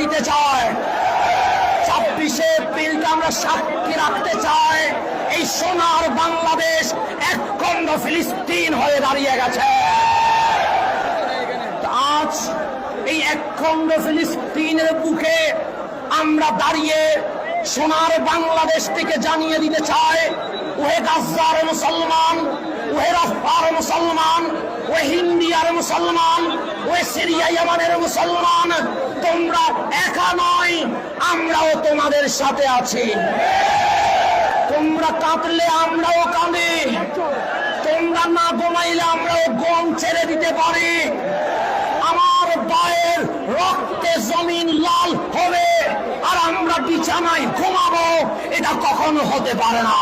দিতে চায়। ছাব্বিশে এপ্রিলটা আমরা সাক্ষী রাখতে চাই। এই সোনার বাংলাদেশ এক খণ্ড ফিলিস্তিন হয়ে দাঁড়িয়ে গেছে। আজ এই একখণ্ড ফিলিস্তিনের বুকে আমরা দাঁড়িয়ে সোনার বাংলাদেশ থেকে জানিয়ে দিতে চাই, ওহে গাজার মুসলমান, ওহে রাফার মুসলমান, ওহে হিন্দিয়ার মুসলমান মুসলমান, তোমরা একা নয়, আমরাও তোমাদের সাথে আছি। তোমরা কাঁদলে আমরাও কাঁদি। তোমরা না ঘুমাইলে আমরাও গম ছেড়ে দিতে পারি। আমার পায়ের রক্তে জমিন লাল হবে, আর আমরা বিছানায় ঘুমাবো, এটা কখনো হতে পারে না।